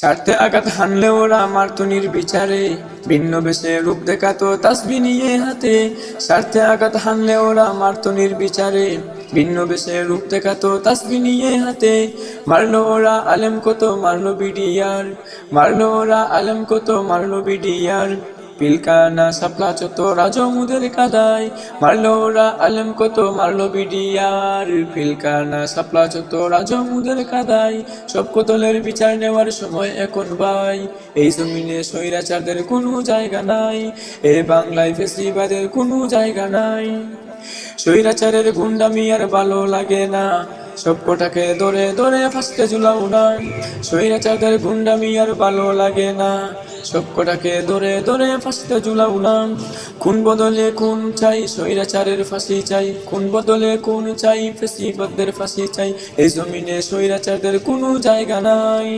স্বার্থে আঘাত হানলে ওরা মারতো নির্বিচারে। ভিন্ন বেশে রূপ দেখাতো তাসবি নিয়ে হাতে। স্বার্থে আঘাত হানলে ওরা মারতো নির্বিচারে। ভিন্ন বেশে রূপ দেখাতো তাসবি নিয়ে হাতে। মারলো ওরা আলেম কত, মারলো বিডিয়ার মারলো ওরা আলেম কত, মারলো বিডিয়ার পিলকানা সাপলা চত রাজমুদের কাদায়। মারলো ওরা আলেম, কত মারলো বিডিয়ার পিলকানা সাপলা চত রাজমুদের কাদায়। সব কোতলের বিচার নেওয়ার সময় এখন ভাই এই জমিনে স্বৈরাচারদের কোনো জায়গা নাই। এ বাংলায় ফেসিবাদের কোনো জায়গা নাই। স্বৈরাচারের গুন্ডামি আর ভালো লাগে না। সব কটাকে ধরে ধরে ফাঁসতে ঝুলাও না স্বৈরাচারদের গুন্ডামি আর ভালো লাগে না। সবকটাকে ধরে ধরে ফাঁসতে ঝুলাও না কোন বদলে কোন চাই, স্বৈরাচারের ফাঁসি চাই। কোন বদলে কোন চাই ফেসিবাদের ফাঁসি চাই। এই জমিনে স্বৈরাচারদের কোনো জায়গা নাই।